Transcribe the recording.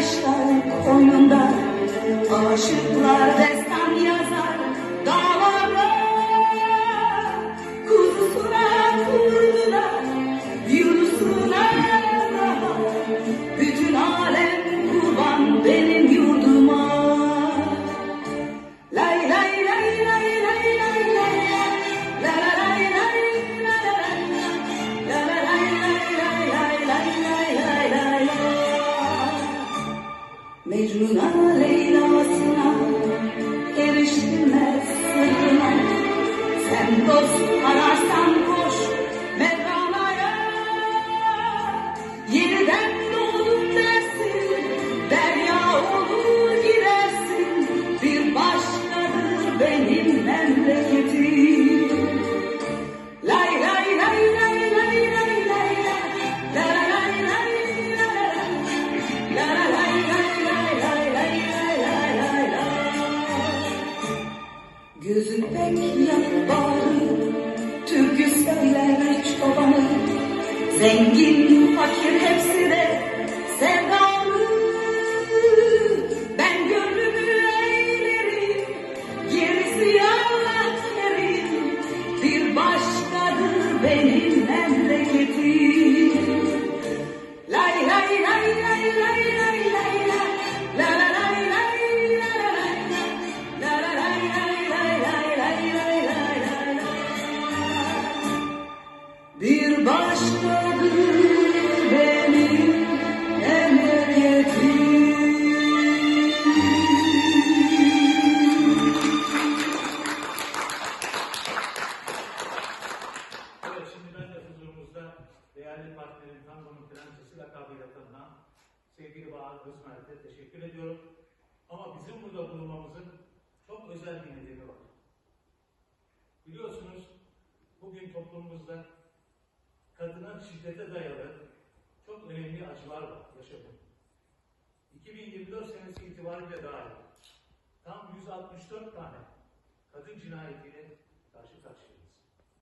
Kışların koynunda aşıklar ve Mecnun'a Leyla'sına erişilmez sırrına. Sen dost ararsan Gözün pek bağrı Türkü söyler çobanı Zengin fakir hepsi de sevdalı. Ben gönlümü eğlerim Gerisi Allah kerim Bir başkadır benim tanınan sevgili Bahar Özmer'e teşekkür ediyorum. Ama bizim burada bulunmamızın çok özel bir nedeni var. Biliyorsunuz bugün toplumumuzda kadına şiddete dayalı çok önemli acılar var yaşadık. 2024 senesi itibariyle dahil tam 164 tane kadın cinayetiyle karşı karşıyayız.